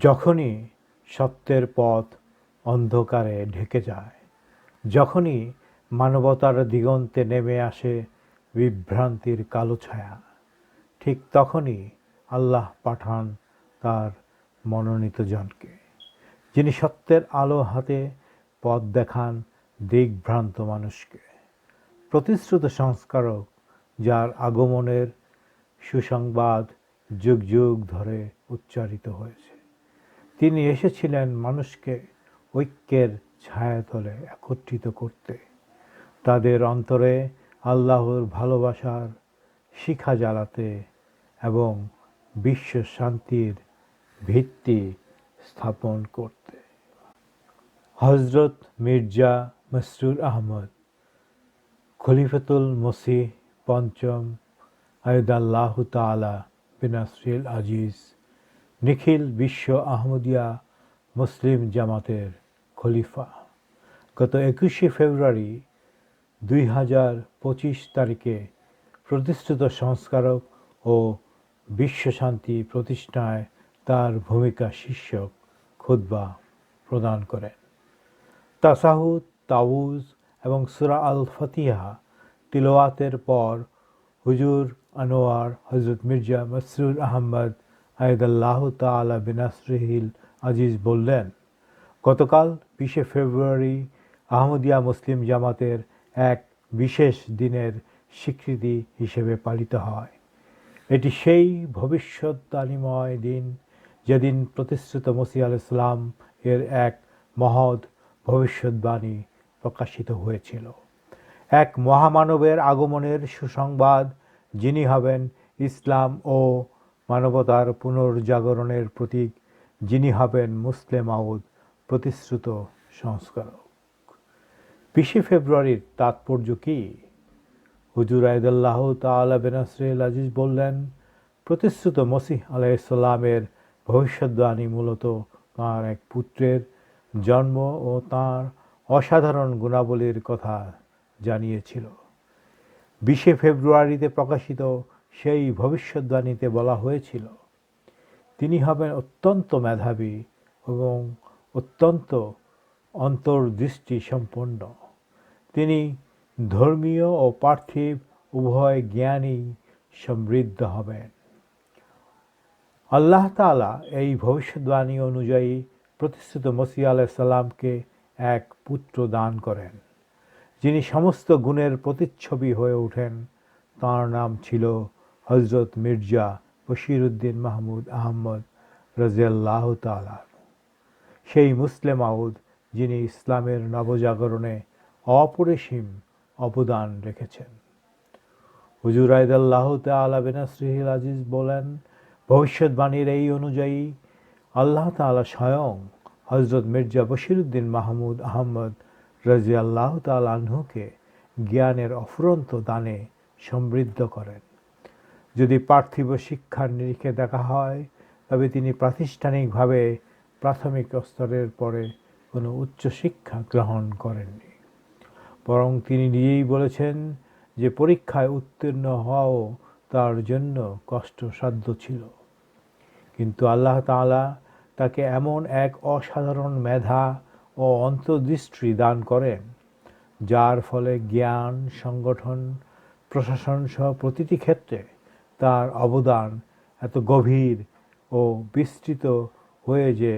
যখনই সত্যের পথ অন্ধকারে ঢেকে যায়, যখনই মানবতার দিগন্তে নেমে আসে বিভ্রান্তির কালো ছায়া, ঠিক তখনই আল্লাহ পাঠান তার মনোনীত জনকে, যিনি সত্যের আলো হাতে পথ দেখান দিকভ্রান্ত মানুষকে। প্রতিশ্রুত সংস্কারক যার আগমনের সুসংবাদ যুগ যুগ ধরে উচ্চারিত হয়েছে। তিনি এসেছিলেন মানুষকে ঐক্যের ছায়াতলে একত্রিত করতে। তাদের অন্তরে আল্লাহর ভালোবাসার শিখা জ্বালাতে এবং বিশ্ব শান্তির ভিত্তি স্থাপন করতে। হজরত মির্জা মসরুর আহমদ, খলিফতুল মসিহ পঞ্চম আয়দাল্লাহ তালা বিনাসরিল আজিজ নিখিল বিশ্ব আহমদিয়া মুসলিম জামাতের খলিফা। গত একুশে ফেব্রুয়ারি দুই হাজার পঁচিশ তারিখে প্রতিষ্ঠিত সংস্কারক ও বিশ্বশান্তি প্রতিষ্ঠায় তার ভূমিকা শীর্ষক খুদ্া প্রদান করেন। তাসাহুদ, তাউজ এবং সুরা আল ফতিহা তিলোয়াতের পর হুজুর আনোয়ার হজরত মির্জা মসরুর আহমদ আয়দাল্লাহ তালা বিনাসরিহিল আজিজ বললেন, গতকাল বিশে ফেব্রুয়ারি আহমদিয়া মুসলিম জামাতের এক বিশেষ দিনের স্বীকৃতি হিসেবে পালিত হয়। এটি সেই ভবিষ্যৎবাণীময় দিন যেদিন প্রতিশ্রুত মসি আল ইসলাম এর এক মহৎ ভবিষ্যৎবাণী প্রকাশিত হয়েছিল। এক মহামানবের আগমনের সুসংবাদ যিনি হবেন ইসলাম ও মানবতার পুনর্জাগরণের প্রতীক, যিনি হবেন মুসলিম আউদ প্রতিশ্রুত সংস্কারক। বিশে ফেব্রুয়ারির তাৎপর্য কী? হুজুর আয়দাল্লাহ তালা বেনাসরিল আজিজ বললেন, প্রতিশ্রুত মসিহ আলাইসাল্লামের ভবিষ্যৎবাণী মূলত তাঁর এক পুত্রের জন্ম ও তাঁর অসাধারণ গুণাবলীর কথা জানিয়েছিল। বিশে ফেব্রুয়ারিতে প্রকাশিত সেই ভবিষ্যৎবাণীতে বলা হয়েছিল। তিনি হবেন অত্যন্ত মেধাবী এবং অত্যন্ত অন্তর্দৃষ্টি সম্পন্ন। তিনি ধর্মীয় ও পার্থিব, উভয় জ্ঞানী সমৃদ্ধ হবেন। আল্লাহ তালা এই ভবিষ্যৎবাণী অনুযায়ী প্রতিষ্ঠিত মসিয়া আলাহ সাল্লামকে এক পুত্র দান করেন। যিনি সমস্ত গুণের প্রতিচ্ছবি হয়ে ওঠেন, তাঁর নাম ছিল হজরত মির্জা বশিরুদ্দিন মাহমুদ আহমদ রাজিয়াল্লাহ তালার সেই মুসলিম আউদ যিনি ইসলামের নবজাগরণে অপরিসীম অবদান রেখেছেন। হুজুর আয়দাল্লাহ তালা বেনাসরিহিল আজিজ বলেন, ভবিষ্যৎবাণীর এই অনুযায়ী আল্লাহ তালা স্বয়ং হজরত মির্জা বশিরুদ্দিন মাহমুদ আহমদ রাজি আল্লাহ তালাহুকে জ্ঞানের অফুরন্ত দানে সমৃদ্ধ করেন। যদি পার্থিব শিক্ষার নিরিখে দেখা হয়, তবে তিনি প্রাতিষ্ঠানিকভাবে প্রাথমিক স্তরের পরে কোনো উচ্চশিক্ষা গ্রহণ করেননি। বরং তিনি নিজেই বলেছেন যে পরীক্ষায় উত্তীর্ণ হওয়াও তার জন্য কষ্টসাধ্য ছিল। কিন্তু আল্লাহ তাআলা তাকে এমন এক অসাধারণ মেধা ও অন্তর্দৃষ্টি দান করেন, যার ফলে জ্ঞান, সংগঠন, প্রশাসন সহ প্রতিটি ক্ষেত্রে তার অবদান এত গভীর ও বিস্তৃত হয়ে যে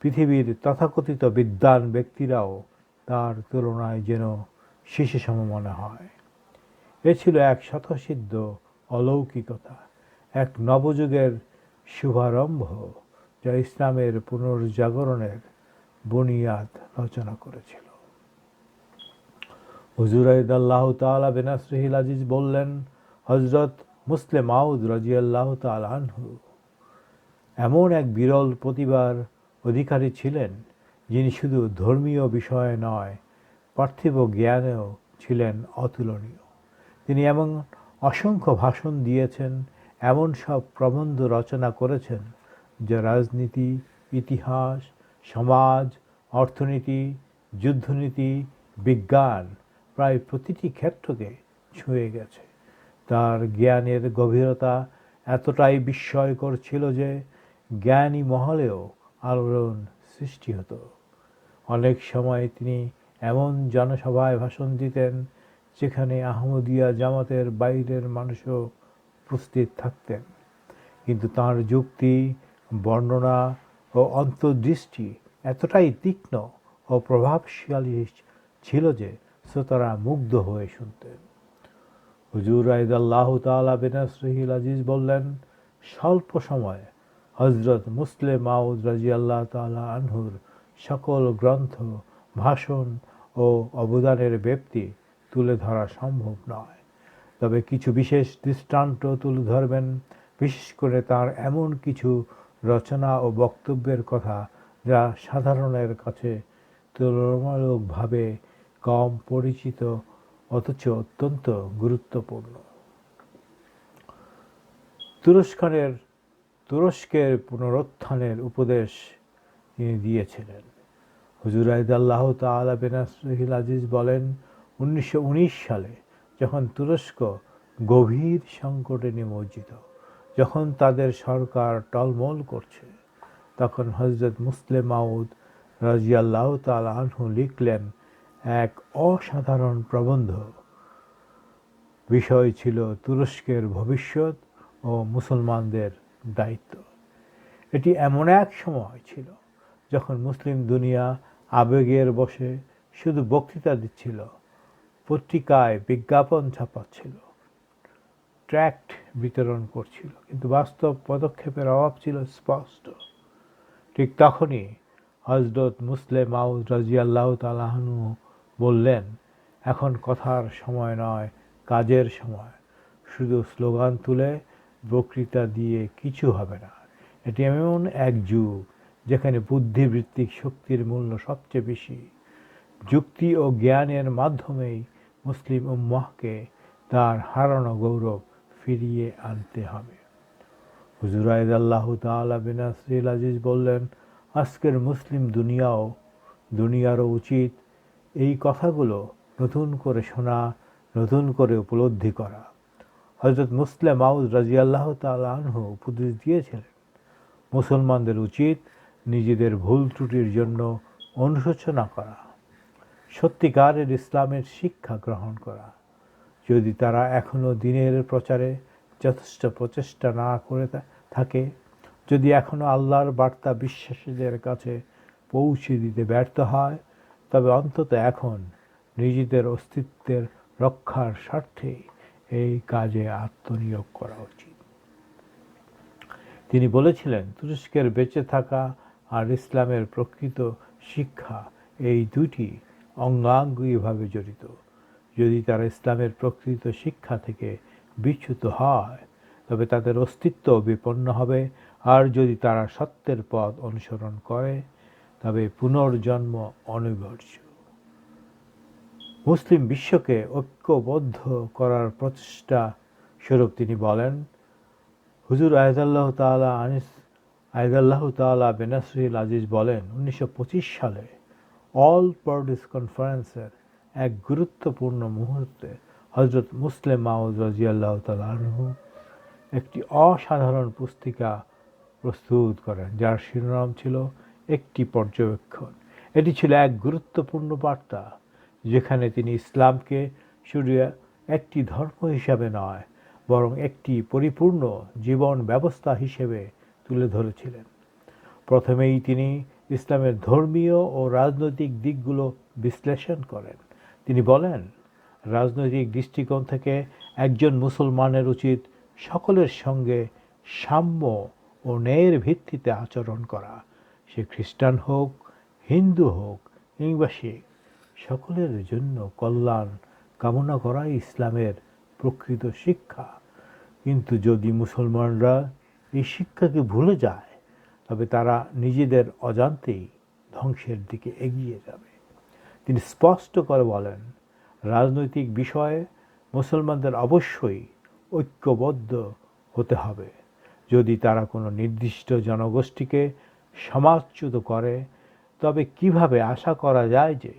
পৃথিবীর তথাকথিত বিদ্বান ব্যক্তিরাও তার তুলনায় যেন শিশুসম মনে হয়। এ ছিল এক শতসিদ্ধ অলৌকিকতা, এক নবযুগের শুভারম্ভ, যা ইসলামের পুনর্জাগরণের বুনিয়াদ রচনা করেছিল। হুজুর আল্লাহ তালা বেনাসরিহিল আজিজ বললেন হজরত মুসলিম আউদ রাজিয়াল্লাহ তালানহু এমন এক বিরল প্রতিভার অধিকারী ছিলেন যিনি শুধু ধর্মীয় বিষয়ে নয়, পার্থিব জ্ঞানেও ছিলেন অতুলনীয়। তিনি এমন অসংখ্য ভাষণ দিয়েছেন, এমন সব প্রবন্ধ রচনা করেছেন যা রাজনীতি, ইতিহাস, সমাজ, অর্থনীতি, যুদ্ধনীতি, বিজ্ঞান, প্রায় প্রতিটি ক্ষেত্রকে ছুঁয়ে গেছে। তার জ্ঞানের গভীরতা এতটাই বিস্ময়কর ছিল যে জ্ঞানী মহলেও আলোড়ন সৃষ্টি হতো। অনেক সময় তিনি এমন জনসভায় ভাষণ দিতেন যেখানে আহমদিয়া জামাতের বাইরের মানুষও উপস্থিত থাকতেন। কিন্তু তার যুক্তি, বর্ণনা ও অন্তর্দৃষ্টি এতটাই তীক্ষ্ণ ও প্রভাবশালী ছিল যে শ্রোতারা মুগ্ধ হয়ে শুনতেন। হুজুর আইদাল্লাহ তালা বেনাসরহিল আজিজ বললেন, স্বল্প সময়ে হজরত মুসলে মাউদ রাজি আল্লাহ তালা আনহুর সকল গ্রন্থ, ভাষণ ও অবদানের ব্যক্তি তুলে ধরা সম্ভব নয়। তবে কিছু বিশেষ দৃষ্টান্ত তুলে ধরবেন, বিশেষ করে তার এমন কিছু রচনা ও বক্তব্যের কথা যা সাধারণের কাছে তুলনামূলকভাবে কম পরিচিত অথচ অত্যন্ত গুরুত্বপূর্ণ। তুরস্কানের তুরস্কের পুনরুত্থানের উপদেশ তিনি দিয়েছিলেন। হুজুর আইদাল্লাহ তালা বেনাসরহিল আজিজ বলেন, উনিশশো উনিশ সালে যখন তুরস্ক গভীর সংকটে নিমজ্জিত, যখন তাদের সরকার টলমল করছে, তখন হজরত মুসলিম মাউদ রাজিয়াল্লাহ তালা আনহু লিখলেন এক অসাধারণ প্রবন্ধ। বিষয় ছিল তুরস্কের ভবিষ্যৎ ও মুসলমানদের দায়িত্ব। এটি এমন এক সময় ছিল যখন মুসলিম দুনিয়া আবেগের বসে শুধু বক্তৃতা দিচ্ছিল, পত্রিকায় বিজ্ঞাপন ছাপাচ্ছিল, ট্র্যাক্ট বিতরণ করছিল, কিন্তু বাস্তব পদক্ষেপের অভাব ছিল স্পষ্ট। ঠিক তখনই হজরত মুসলে মাউদ রাজিয়াল্লাহ তালাহনু বললেন, এখন কথার সময় নয়, কাজের সময়। শুধু স্লোগান তুলে বক্তৃতা দিয়ে কিছু হবে না। এটি এমন এক যুগ, যেখানে বুদ্ধিবৃত্তিক শক্তির মূল্য সবচেয়ে বেশি। যুক্তি ও জ্ঞানের মাধ্যমেই মুসলিম উম্মাহকে তার হারানো গৌরব ফিরিয়ে আনতে হবে। হুজুর আল্লাহ তালা বিন আসরিল আজিজ বললেন, আজকের মুসলিম দুনিয়াও, দুনিয়ারও উচিত এই কথাগুলো নতুন করে শোনা, নতুন করে উপলব্ধি করা। হজরত মুসলিম মাউদ রাজিয়াল্লাহ তালহু উপদেশ দিয়েছিলেন, মুসলমানদের উচিত নিজেদের ভুল ত্রুটির জন্য অনুশোচনা করা, সত্যিকারের ইসলামের শিক্ষা গ্রহণ করা। যদি তারা এখনও দিনের প্রচারে যথেষ্ট প্রচেষ্টা না করে থাকে, যদি এখনও আল্লাহর বার্তা বিশ্বাসীদের কাছে পৌঁছে দিতে ব্যর্থ হয় তবে অন্তত এখন নিজেদের অস্তিত্বের রক্ষার স্বার্থে এই কাজে আত্মনিয়োগ করা উচিত। তিনি বলেছিলেন, তুরস্কের বেঁচে থাকা আর ইসলামের প্রকৃত শিক্ষা এই দুটি অঙ্গাঙ্গিভাবে জড়িত। যদি তারা ইসলামের প্রকৃত শিক্ষা থেকে বিচ্যুত হয়, তবে তাদের অস্তিত্ব বিপন্ন হবে। আর যদি তারা সত্যের পথ অনুসরণ করে তবে পুনর্জন্ম অনিবার্য। মুসলিম বিশ্বকে ঐক্যবদ্ধ করার প্রচেষ্টা স্বরূপ তিনি বলেন, হুজুর আয়দাল্লাহ তালা আনিস, আয়দাল্লাহ তালা বেনাসরিল আজিজ বলেন, উনিশশো পঁচিশ সালে অল পার্টিস কনফারেন্সের এক গুরুত্বপূর্ণ মুহূর্তে হজরত মুসলিম মাউদ রাজিয়াল্লাহ তালু একটি অসাধারণ পুস্তিকা প্রস্তুত করেন, যার শিরোনাম ছিল একটি পর্যবেক্ষণ। এটি ছিল এক গুরুত্বপূর্ণ বার্তা, যেখানে তিনি ইসলামকে শুধু একটি ধর্ম হিসাবে নয়, বরং একটি পরিপূর্ণ জীবন ব্যবস্থা হিসেবে তুলে ধরেছিলেন। প্রথমেই তিনি ইসলামের ধর্মীয় ও রাজনৈতিক দিকগুলো বিশ্লেষণ করেন। তিনি বলেন, রাজনৈতিক দৃষ্টিকোণ থেকে একজন মুসলমানের উচিত সকলের সঙ্গে সাম্য ও ন্যায়ের ভিত্তিতে আচরণ করা। সে খ্রিস্টান হোক, হিন্দু হোক, কিংবা শিখ সকলের জন্য কল্যাণ কামনা করাই ইসলামের প্রকৃত শিক্ষা। কিন্তু যদি মুসলমানরা এই শিক্ষাকে ভুলে যায়, তবে তারা নিজেদের অজান্তেই ধ্বংসের দিকে এগিয়ে যাবে। তিনি স্পষ্ট করে বলেন, রাজনৈতিক বিষয়ে মুসলমানদের অবশ্যই ঐক্যবদ্ধ হতে হবে। যদি তারা কোনো নির্দিষ্ট জনগোষ্ঠীকে সমাজচ্যুত করে, তবে কীভাবে আশা করা যায় যে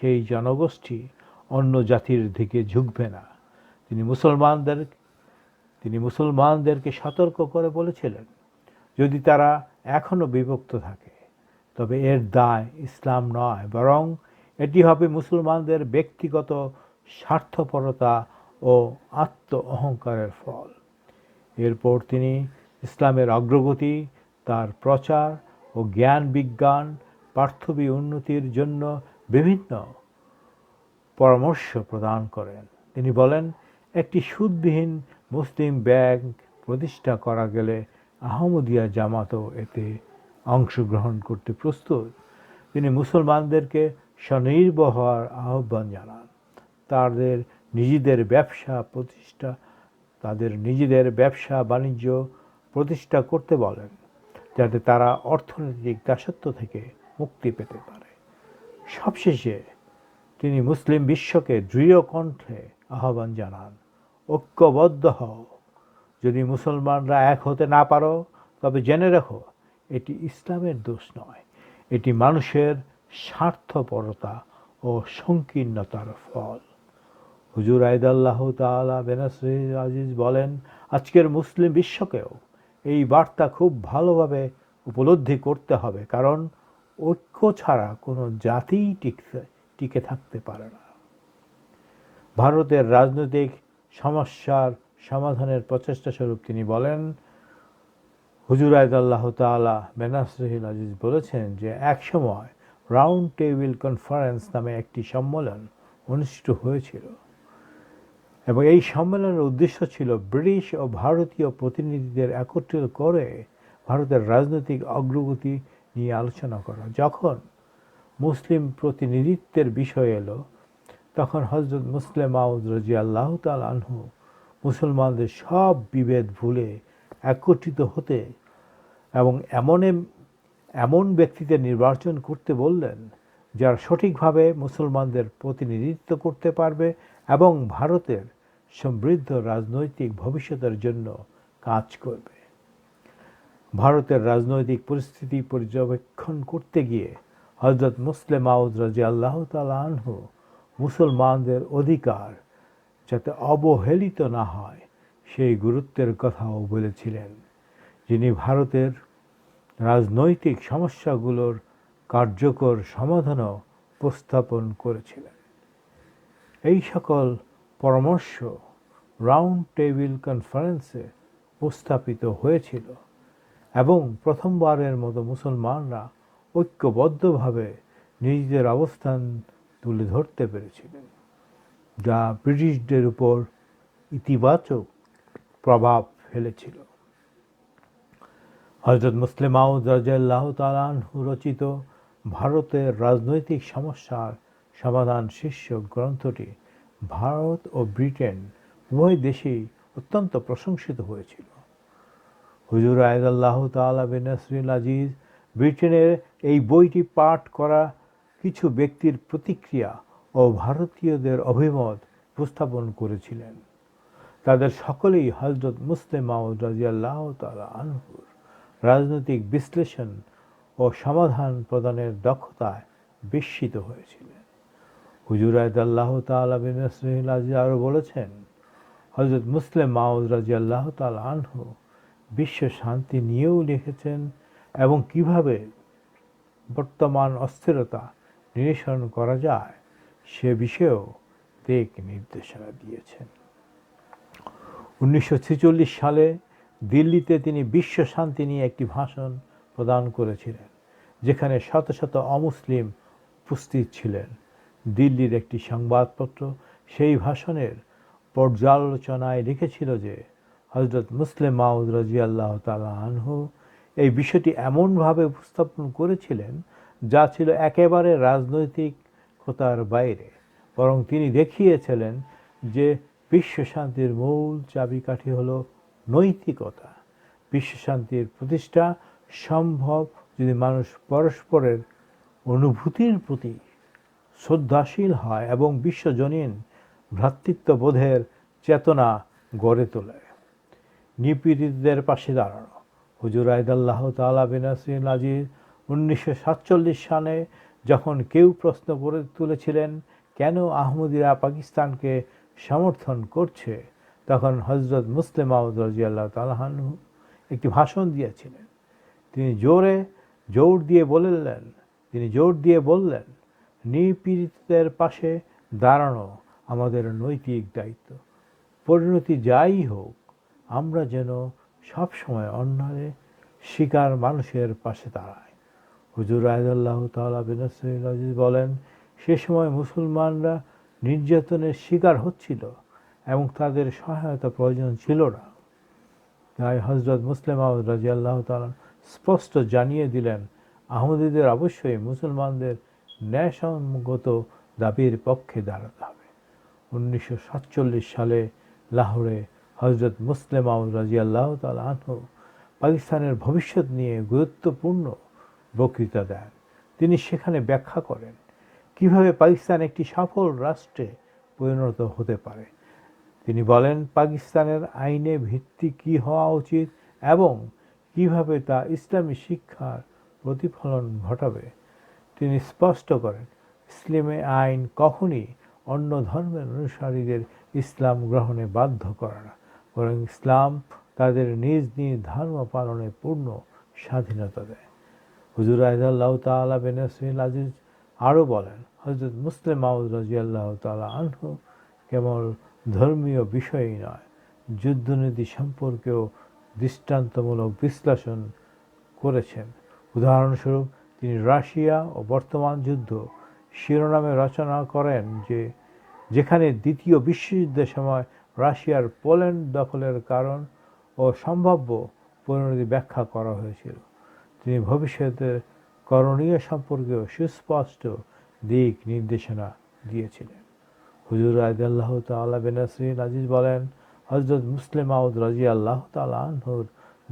সেই জনগোষ্ঠী অন্য জাতির দিকে ঝুঁকবে না? তিনি মুসলমানদের, তিনি মুসলমানদেরকে সতর্ক করে বলেছিলেন, যদি তারা এখনও বিভক্ত থাকে, তবে এর দায় ইসলাম নয়, বরং এটি হবে মুসলমানদের ব্যক্তিগত স্বার্থপরতা ও আত্ম অহংকারের ফল। এরপর তিনি ইসলামের অগ্রগতি, তার প্রচার ও জ্ঞান, বিজ্ঞান পার্থবী উন্নতির জন্য বিভিন্ন পরামর্শ প্রদান করেন। তিনি বলেন, একটি সুদবিহীন মুসলিম ব্যাংক প্রতিষ্ঠা করা গেলে আহমদিয়া জামাতও এতে অংশগ্রহণ করতে প্রস্তুত। তিনি মুসলমানদেরকে স্বনির্ভর হওয়ার আহ্বান জানান। তাদের নিজেদের ব্যবসা প্রতিষ্ঠা, তাদের নিজেদের ব্যবসা বাণিজ্য প্রতিষ্ঠা করতে বলেন। যাতে তারা অর্থনৈতিক দাসত্ব থেকে মুক্তি পেতে পারে। সবশেষে তিনি মুসলিম বিশ্বকে দৃঢ় কণ্ঠে আহ্বান জানান, ঐক্যবদ্ধ হও। যদি মুসলমানরা এক হতে না পারো, তবে জেনে রেখো, এটি ইসলামের দোষ নয়। এটি মানুষের স্বার্থপরতা ও সংকীর্ণতার ফল। হুজুর আইদাল্লাহ তালা বেনাসরি আজিজ বলেন, আজকের মুসলিম বিশ্বকেও এই বার্তা খুব ভালোভাবে উপলব্ধি করতে হবে, কারণ ঐক্য ছাড়া কোনো জাতিই টিকতে, টিকে থাকতে পারে না। ভারতের রাজনৈতিক সমস্যার সমাধানের প্রচেষ্টা স্বরূপ তিনি বলেন, হুজুর আয়দাল্লাহ তালা বেনাসরহিল আজিজ বলেছেন যে একসময় রাউন্ড টেবিল কনফারেন্স নামে একটি সম্মেলন অনুষ্ঠিত হয়েছিল। এবং এই সম্মেলনের উদ্দেশ্য ছিল ব্রিটিশ ও ভারতীয় প্রতিনিধিদের একত্রিত করে ভারতের রাজনৈতিক অগ্রগতি নিয়ে আলোচনা করা। যখন মুসলিম প্রতিনিধিত্বের বিষয় এলো, তখন হজরত মুসলিম মাউদ রাজি আল্লাহ তাল আনহু মুসলমানদের সব বিভেদ ভুলে একত্রিত হতে এবং এমন এমন ব্যক্তিদের নির্বাচন করতে বললেন, যারা সঠিকভাবে মুসলমানদের প্রতিনিধিত্ব করতে পারবে এবং ভারতের সমৃদ্ধ রাজনৈতিক ভবিষ্যতের জন্য কাজ করবে। ভারতের রাজনৈতিক পরিস্থিতি পর্যবেক্ষণ করতে গিয়ে হজরত মুসলিম আউদ রাজি আল্লাহ আনহু মুসলমানদের অধিকার যাতে অবহেলিত না হয়, সেই গুরুত্বের কথাও বলেছিলেন, যিনি ভারতের রাজনৈতিক সমস্যাগুলোর কার্যকর সমাধানও উপস্থাপন করেছিলেন। এই সকল পরামর্শ রাউন্ড টেবিল কনফারেন্সে উপস্থাপিত হয়েছিল এবং প্রথমবারের মতো মুসলমানরা ঐক্যবদ্ধভাবে নিজেদের অবস্থান তুলে ধরতে পেরেছিলেন, যা ব্রিটিশদের উপর ইতিবাচক প্রভাব ফেলেছিল। হজরত মুসলিম রাজাল্লাহ তালানহু রচিত ভারতের রাজনৈতিক সমস্যার সমাধান শীর্ষক গ্রন্থটি ভারত ও ব্রিটেন উভয় দেশেই অত্যন্ত প্রশংসিত হয়েছিল। হুজুর আয়দাল্লাহ তালা বিন নাসরিল আজিজ, ব্রিটেনের এই বইটি পাঠ করা কিছু ব্যক্তির প্রতিক্রিয়া ও ভারতীয়দের অভিমত উপস্থাপন করেছিলেন। তাদের সকলেই হজরত মুসলিম মাউদ রাজিয়াল্লাহ তালা আনহুর রাজনৈতিক বিশ্লেষণ ও সমাধান প্রদানের দক্ষতায় বিস্মিত হয়েছিলেন। হুজুর আয়দাল্লাহ তালা বিন নাসরিল আরও বলেছেন হজরত মুসলিম মাউদ রাজিয়াল্লাহ তালা আনহু বিশ্ব শান্তি নিয়েও লিখেছেন এবং কীভাবে বর্তমান অস্থিরতা নিরসন করা যায় সে বিষয়েও দিক নির্দেশনা দিয়েছেন। উনিশশো ছেচল্লিশ সালে দিল্লিতে তিনি বিশ্ব শান্তি নিয়ে একটি ভাষণ প্রদান করেছিলেন, যেখানে শত শত অমুসলিম উপস্থিত ছিলেন। দিল্লির একটি সংবাদপত্র সেই ভাষণের পর্যালোচনায় লিখেছিল যে হজরত মুসলিম মাউদ রাজি আল্লাহ তালা আনহু এই বিষয়টি এমনভাবে উপস্থাপন করেছিলেন যা ছিল একেবারে রাজনৈতিকতার বাইরে। বরং তিনি দেখিয়েছিলেন যে, বিশ্ব শান্তির মূল চাবিকাঠি হল নৈতিকতা। বিশ্ব শান্তির প্রতিষ্ঠা সম্ভব যদি মানুষ পরস্পরের অনুভূতির প্রতি শ্রদ্ধাশীল হয় এবং বিশ্বজনীন ভ্রাতৃত্ববোধের চেতনা গড়ে তোলে। নিপীড়িতদের পাশে দাঁড়ানো। হুজুর আয়দাল্লাহ তালা বিনাসিন আজিজ উনিশশো সাতচল্লিশ সালে যখন কেউ প্রশ্ন করে তুলেছিলেন, কেন আহমদিরা পাকিস্তানকে সমর্থন করছে? তখন হজরত মুসলিম আউদ রাজিয়াল্লাহ তালাহানু একটি ভাষণ দিয়েছিলেন। তিনি জোরে জোর দিয়ে বললেন, তিনি জোর দিয়ে বললেন নিপীড়িতদের পাশে দাঁড়ানো আমাদের নৈতিক দায়িত্ব। পরিণতি যাই হোক, আমরা যেন সবসময় অন্যায়, শিকার মানুষের পাশে দাঁড়ায় হুজুর আয়দাল্লাহ তালা বিনসরুল আজিজ বলেন, সে সময় মুসলমানরা নির্যাতনের শিকার হচ্ছিল এবং তাদের সহায়তা প্রয়োজন ছিল না। তাই হজরত মুসলিম আহমদ রাজি আল্লাহ তালা স্পষ্ট জানিয়ে দিলেন, আহমদীদের অবশ্যই মুসলমানদের ন্যায়সঙ্গত দাবির পক্ষে দাঁড়াতে হবে। উনিশশো সাতচল্লিশ সালে লাহোরে হজরত মুসলিম আহমদ রাজি আল্লাহ তালা আনহু পাকিস্তানের ভবিষ্যৎ নিয়ে গুরুত্বপূর্ণ বক্তৃতা দেন। তিনি সেখানে ব্যাখ্যা করেন, কীভাবে পাকিস্তান একটি সফল রাষ্ট্রে পরিণত হতে পারে? তিনি বলেন, পাকিস্তানের আইনে ভিত্তি কি হওয়া উচিত এবং কীভাবে তা ইসলামী শিক্ষার প্রতিফলন ঘটাবে তিনি স্পষ্ট করেন, ইসলামে আইন কখনই অন্য ধর্মের অনুসারীদের ইসলাম গ্রহণে বাধ্য করে না। বরং ইসলাম তাদের নিজ নিজ ধর্ম পালনে পূর্ণ স্বাধীনতা দেয়। হুজুর আয়দাল্লাহ তালা বেনসিল আজিজ আরও বলেন হজরত মুসলিম মাউদ রাজি আল্লাহ তালা আনহু কেবল ধর্মীয় বিষয়ই নয়, যুদ্ধনীতি সম্পর্কেও দৃষ্টান্তমূলক বিশ্লেষণ করেছেন। উদাহরণস্বরূপ তিনি রাশিয়া ও বর্তমান যুদ্ধ শিরোনামে রচনা করেন যে যেখানে দ্বিতীয় বিশ্বযুদ্ধের সময় রাশিয়ার পোল্যান্ড দখলের কারণ ও সম্ভাব্য পরিণতি ব্যাখ্যা করা হয়েছিল। তিনি ভবিষ্যতের করণীয় সম্পর্কেও সুস্পষ্ট দিক নির্দেশনা দিয়েছিলেন। হুজুর আয়দাল্লাহ তাল্লাহ বেনাসরিন আজিজ বলেন হজরত মুসলিম আউদ রাজি আল্লাহ তালহুর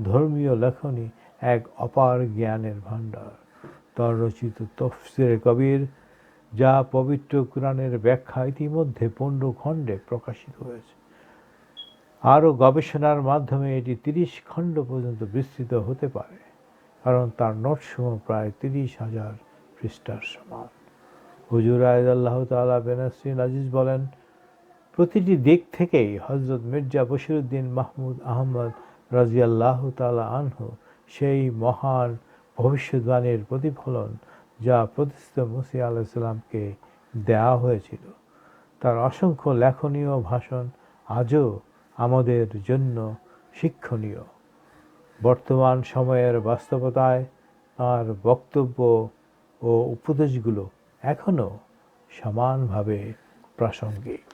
ধর্মীয় লেখনী এক অপার জ্ঞানের ভাণ্ডার। তার রচিত তফসিরে কবির, যা পবিত্র কোরআনের ব্যাখ্যা ইতিমধ্যে পনেরো খণ্ডে প্রকাশিত হয়েছে। আরও গবেষণার মাধ্যমে এটি তিরিশ খণ্ড পর্যন্ত বিস্তৃত হতে পারে, কারণ তার নোটসমূহ প্রায় তিরিশ হাজার পৃষ্ঠার সমান। হুজুর আয়দ আল্লাহ তালা বেনাসরিন আজিজ বলেন, প্রতিটি দিক থেকেই হজরত মির্জা বশিরুদ্দিন মাহমুদ আহমদ রাজি আল্লাহ তালা আনহু সেই মহান ভবিষ্যৎবাণীর প্রতিফলন যা প্রতিষ্ঠিত মুসি আলাইসাল্লামকে দেওয়া হয়েছিল। তার অসংখ্য লেখনীয় ভাষণ আজও আমাদের জন্য শিক্ষণীয়। বর্তমান সময়ের বাস্তবতায় তার বক্তব্য ও উপদেশগুলো এখনও সমানভাবে প্রাসঙ্গিক।